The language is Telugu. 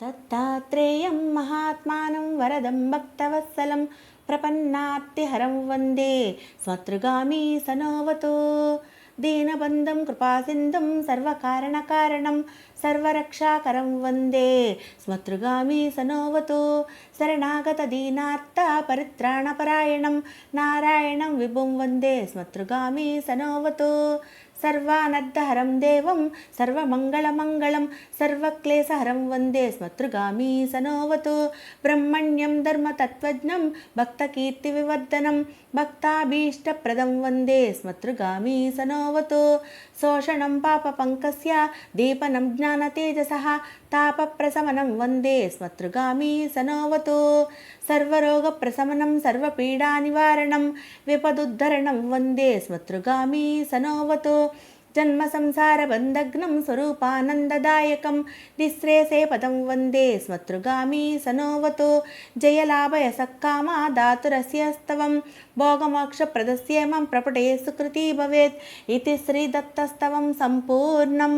దత్తాత్రేయం మహాత్మానం వరదం భక్తవత్సలం ప్రపన్నార్తిహరం వందే స్మతృగామి సనోవతో దీనబంధం కృపాసింధుం సర్వకారణకారణం సర్వరక్షాకరం వందే స్మతృగామి సనోవతో శరణాగత దీనార్త పరిత్రాణపరాయణం నారాయణం విభుం వందే స్మతృగామి సనోవతో సర్వానర్ధహరం దేవం సర్వమంగళమంగళం సర్వక్లేశహరం వందే స్మతృగామీ సనోవతు. బ్రహ్మణ్యం ధర్మతత్వజ్ఞం భక్తకీర్తివివర్ధనం భక్తాభీష్టప్రదం వందే స్మతృగామీ సనోవతు. శోషణం పాపపంకస్య దీపనం జ్ఞానతేజసः తాపప్రశమనం వందే స్మతృగామీ సనోవతు. సర్వరోగప్రశమనం సర్వపీడానివారణం విపదుద్ధరణం వందే స్మతృగామీ సనోవతు. జన్మ సంసార బంధగ్నం స్వరూపానందదాయకం నిశ్రేసే పదం వందే స్మతృగామి సనోవతు జయలాభయ సక్కామా దాతురస్యస్తవం భోగమోక్షప్రదస్యేమం ప్రపటే సుకృతి భవేత్ ఇది శ్రీదత్తస్తవం సంపూర్ణం